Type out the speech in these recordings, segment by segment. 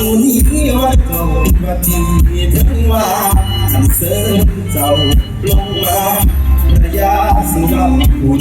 ตันี้ว่าเก่าว่าดีถึงว่าทำเสริมเจ้าลงมาระยะสุดยอดคุณ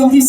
Until